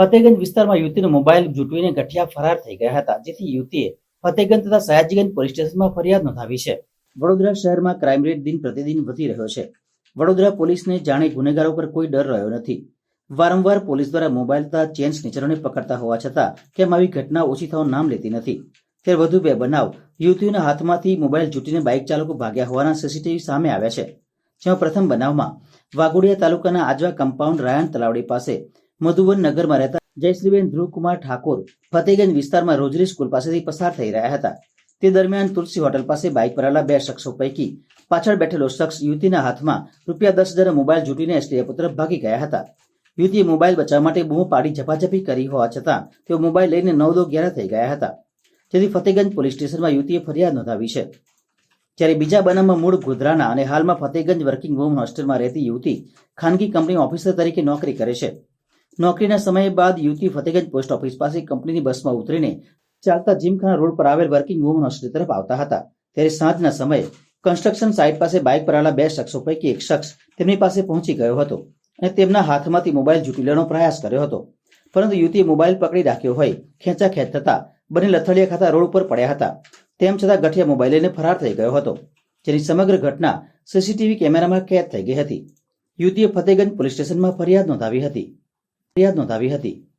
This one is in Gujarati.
ફતેગંજ વિસ્તારમાં યુવતીનો મોબાઈલ જૂટવીને ગઠિયા ફરાર થઈ ગયા હતા, જેથી યુવતીએ ફતેગંજ તથા સયાજીગંજ પોલીસ સ્ટેશનમાં ફરિયાદ નોંધાવી છે. વડોદરા શહેરમાં ક્રાઇમ રેટ દિન પ્રતિદિન વધી રહ્યો છે. વડોદરા પોલીસને જાણે ગુનેગારો પર કોઈ ડર રહ્યો નથી. વારંવાર પોલીસ દ્વારા મોબાઈલ તથા ચેન સ્નેચરોને પકડતા હોવા છતાં કેમ આવી ઘટના ઓછી થવાનું નામ લેતી નથી. ત્યારે વધુ બે બનાવ. યુવતીઓના હાથમાંથી મોબાઈલ જૂટીને બાઇક ચાલકો ભાગ્યા હોવાના સીસીટીવી સામે આવ્યા છે. જેમાં પ્રથમ બનાવમાં વાઘોડિયા તાલુકાના આજવા કમ્પાઉન્ડ રાયણ તલાવડી પાસે મધુવન નગરમાં રહેતા જયશ્રીબેન ધ્રુવકુમાર ઠાકોર ફતેગંજ વિસ્તારમાં રોજરી સ્કૂલ પાસેથી પસાર થઈ રહ્યા હતા. તે દરમિયાન તુલસી હોટલ પાસે બાઇક પર આવેલા બે શખ્સો પૈકી પાછળ બેઠેલો શખ્સ યુવતીના હાથમાં રૂપિયા દસ હજાર મોબાઈલ જૂટીને એસટીએફ પુત્ર ભાગી ગયા હતા. યુવતીએ મોબાઈલ બચાવવા માટે બૂમો પાડી ઝપાઝપી કરી હોવા છતાં તેઓ મોબાઈલ લઈને નવ દો ગ્યારા થઈ ગયા હતા. જેથી ફતેગંજ પોલીસ સ્ટેશનમાં યુવતીએ ફરિયાદ નોંધાવી છે. જ્યારે બીજા બનાવમાં મૂળ ગોધરાના અને હાલમાં ફતેગંજ વર્કિંગ વુમન હોસ્ટેલમાં રહેતી યુવતી ખાનગી કંપની ઓફિસર તરીકે નોકરી કરે છે. નોકરીના સમય બાદ યુવતી ફતેગંજ પોસ્ટ ઓફિસ પાસે કંપનીની બસમાં ઉતરીને ચાલતા જીમખાના રોડ પર આવેલ વર્કિંગ વુમન હોસ્ટેલ તરફ આવતા હતા. ત્યારે સાંજના સમયે કન્સ્ટ્રક્શન સાઇટ પાસે બાઇક પર આવેલા બે શખ્સો પૈકી એક શખ્સ તેમની પાસે પહોંચી ગયો હતો અને તેમના હાથમાંથી મોબાઈલ જૂટી લેવાનો પ્રયાસ કર્યો હતો. પરંતુ યુવતીએ મોબાઈલ પકડી રાખ્યો હોય ખેંચા ખેંચ થતા બંને લથડિયા ખાતા રોડ ઉપર પડ્યા હતા. તેમ છતાં ગઠિયા મોબાઈલ લઈને ફરાર થઈ ગયો હતો, જેની સમગ્ર ઘટના સીસીટીવી કેમેરામાં કેદ થઈ ગઈ હતી. યુવતીએ ફતેગંજ પોલીસ સ્ટેશનમાં ફરિયાદ નોંધાવી હતી. ફરિયાદ નોંધાવી હતી.